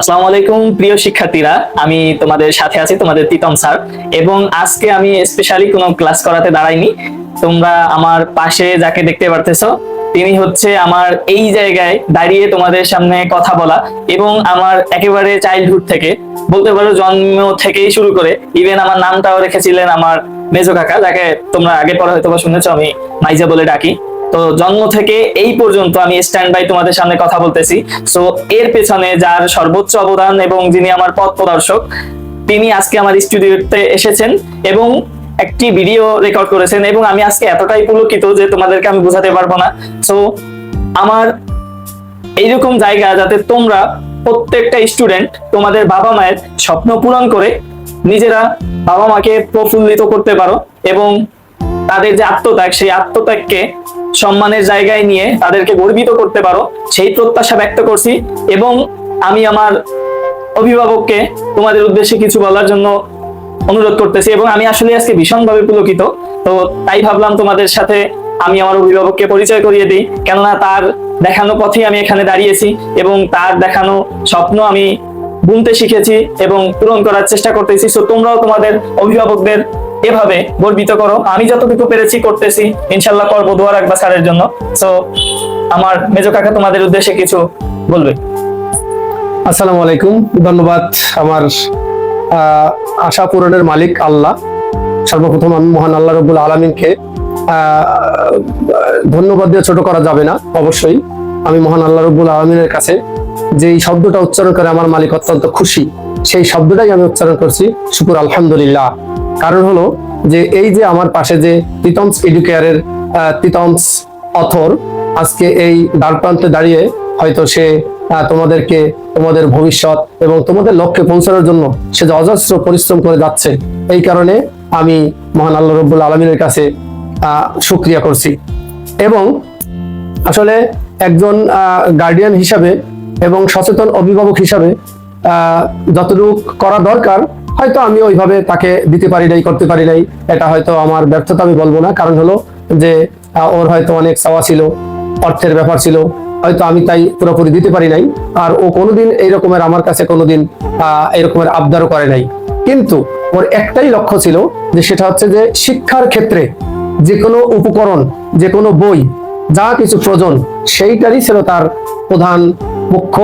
আসসালামু আলাইকুম, প্রিয় শিক্ষার্থীরা। আমি তোমাদের সাথে আছি তোমাদের তিতম স্যার। এবং আজকে আমি স্পেশালি কোনো ক্লাস করাতে দাঁড়াইনি। তোমরা আমার পাশে যাকে দেখতে পারতেছো, তিনি হচ্ছে আমার এই জায়গায় দাঁড়িয়ে তোমাদের সামনে কথা বলা এবং আমার একেবারে চাইল্ডহুড থেকে, বলতে পারো জন্ম থেকেই শুরু করে ইভেন আমার নামটাও রেখেছিলেন আমার মেজো কাকা, যাকে তোমরা আগে পরে হয়তো বা শুনেছো, আমি মাইজা বলে ডাকি। তো জন্ম থেকে এই পর্যন্ত আমি স্ট্যান্ড বাই তোমাদের সামনে কথা বলতেছি। সো এর পেছনে যার সর্বোচ্চ অবদান এবং যিনি আমার পথ প্রদর্শক, তিনি আজকে আমার স্টুডিওতে এসেছেন এবং একটি ভিডিও রেকর্ড করেছেন এবং আমি আজকে এতটাই পুলকিত যে তোমাদেরকে আমি বোঝাতে পারব না। সো আমার এইরকম জায়গা যাতে তোমরা প্রত্যেকটা স্টুডেন্ট তোমাদের বাবা মায়ের স্বপ্ন পূরণ করে নিজেরা বাবা মাকে প্রফুল্লিত করতে পারো এবং তাদের যে আত্মত্যাগ, সেই আত্মত্যাগকে সম্মানের জায়গায় নিয়ে তাদেরকে গর্বিত করতে পারো, সেই প্রত্যাশা ব্যক্ত করছি এবং আমি আমার অভিভাবককে তোমাদের উদ্দেশ্যে কিছু বলার জন্য অনুরোধ করতেছি এবং আমি আসলে আজকে ভীষণভাবে পুলকিত। তো তাই ভাবলাম তোমাদের সাথে আমি আমার অভিভাবককে পরিচয় করিয়ে দিই। কেননা তার দেখানো পথে আমি এখানে দাঁড়িয়েছি এবং তার দেখানো স্বপ্ন আমি বুনতে শিখেছি এবং পূরণ করার চেষ্টা করতেছি। সো তোমরাও তোমাদের অভিভাবকদের এভাবে গর্বিত করো। আমি যতটুকু পেরেছি করতেছি। ইনশাল্লাহ করব, দোয়া রাখবা স্যারের জন্য। সো আমার মেজো কাকা তোমাদের উদ্দেশ্যে কিছু বলবে। আসসালামু আলাইকুম। ধন্যবাদ আমার আশা পূরণের মালিক আল্লাহ। সর্বপ্রথম আমি মহান আল্লাহ রবুল আলমিনকে ধন্যবাদ দিয়ে ছোট করা যাবে না, অবশ্যই। আমি মহান আল্লাহ রবুল আলমিনের কাছে যে শব্দটা উচ্চারণ করে আমার মালিক অত্যন্ত খুশি, সেই শব্দটাই আমি উচ্চারণ করছি। শুকুর আলহামদুলিল্লাহ। কারণ হলো যে এই যে আমার পাশে যে তিতমস এডুকেয়ারের তিতমস অথর আজকে এই দ্বার প্রান্তে দাঁড়িয়ে হয়তো সে তোমাদেরকে তোমাদের ভবিষ্যৎ এবং তোমাদের লক্ষ্যে পৌঁছানোর জন্য সে যে অজস্র পরিশ্রম করে যাচ্ছে এই কারণে আমি মহান আল্লাহ রব্বুল আলমিনের কাছে আহ, শুক্রিয়া করছি। এবং আসলে একজন গার্ডিয়ান হিসাবে এবং সচেতন অভিভাবক হিসাবে যতটুকু করা দরকার হয়তো আমি ওইভাবে তাকে দিতে পারি নাই, করতে পারি নাই। এটা হয়তো আমার ব্যর্থতা, আমি বলব না। কারণ হলো যে ওর হয়তো অনেক চাওয়া ছিল, অর্থের ব্যাপার ছিল। হয়তো আমি তাই পুরোপুরি দিতে পারি নাই। আর ও কোনোদিন এইরকমের আমার কাছে কোনোদিন এরকমের আবদারও করে নাই। কিন্তু ওর একটাই লক্ষ্য ছিল যে, সেটা হচ্ছে যে, শিক্ষার ক্ষেত্রে যে কোনো উপকরণ, যে কোনো বই, যা কিছু প্রয়োজন, সেইটারই ছিল তার প্রধান মুখ্য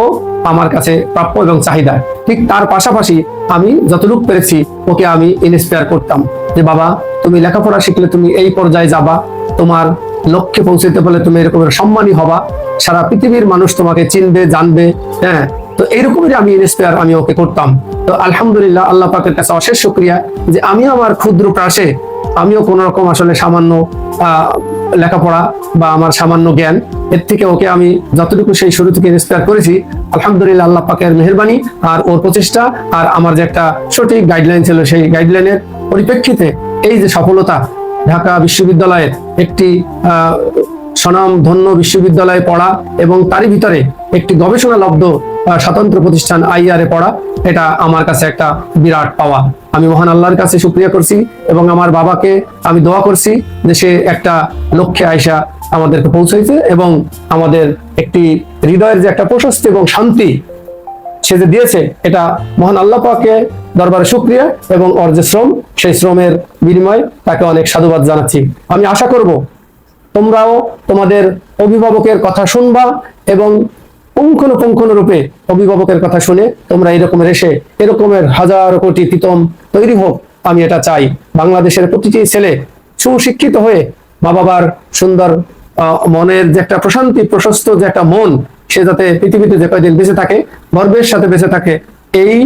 আমার কাছে প্রাপ্য এবং চাহিদা। ঠিক তার পাশাপাশি আমি যতটুকু পেরেছি ওকে আমি ইন্সপায়ার করতাম যে, বাবা, তুমি লেখাপড়া শিখলে তুমি এই পর্যায়ে যাবা। তোমার লক্ষ্যে পৌঁছতে পারলে তুমি এরকমের সম্মানী হবা। সারা পৃথিবীর মানুষ তোমাকে চিনবে, জানবে। হ্যাঁ তো এইরকমই আমি ইন্সপায়ার আমি ওকে করতাম। তো আলহামদুলিল্লাহ আল্লাহ পাকের কাছে অশেষ শুক্রিয়া যে, আমি আমার ক্ষুদ্র প্রাসে আমিও কোন রকম আসলে সামান্য লেখাপড়া বা আমার সামান্য জ্ঞান এর থেকে ওকে আমি যতটুকু সেই শুরু থেকে ইন্সপায়ার করেছি আলহামদুলিল্লাহ আল্লাহ পাকের মেহরবানি আর ওর প্রচেষ্টা আর আমার যে একটা সঠিক গাইডলাইন ছিল সেই গাইডলাইনের পরিপ্রেক্ষিতে এই যে সফলতা ঢাকা বিশ্ববিদ্যালয়ের একটি আহ, স্বনাম ধন্য বিশ্ববিদ্যালয়ে পড়া এবং তারই ভিতরে একটি গবেষণা লব্ধ স্বতন্ত্র প্রতিষ্ঠান আইআরে পড়া, এটা আমার কাছে একটা বিরাট পাওয়া। আমি মহান আল্লাহর কাছে শুক্রিয়া করছি এবং আমার বাবাকে আমি দোয়া করছি যে সে একটা লক্ষ্যে আয়সা আমাদেরকে পৌঁছাইছে এবং আমাদের একটি হৃদয়ের যে একটা প্রশস্তি এবং শান্তি সে যে দিয়েছে, এটা মহান আল্লাহ পাকে দরবারে শুক্রিয়া এবং ওর যে শ্রম, সেই শ্রমের বিনিময়ে তাকে অনেক সাধুবাদ জানাচ্ছি। আমি আশা করব তোমরাও তোমাদের অভিভাবকের কথা শুনবা এবং পুঙ্খানুপুঙ্খানু রূপে অভিভাবকের কথা শুনে তোমরা এরকমের এসে এরকমের হাজার কোটি পিতম তৈরি হোক, আমি এটা চাই। বাংলাদেশের প্রতিটি ছেলে সুশিক্ষিত হয়ে মা বাবার সুন্দর মনের যে একটা প্রশান্তি, প্রশস্ত যে একটা মন, সে যাতে পৃথিবীতে যে কয়দিন বেঁচে থাকে, গর্বের সাথে বেঁচে থাকে, এই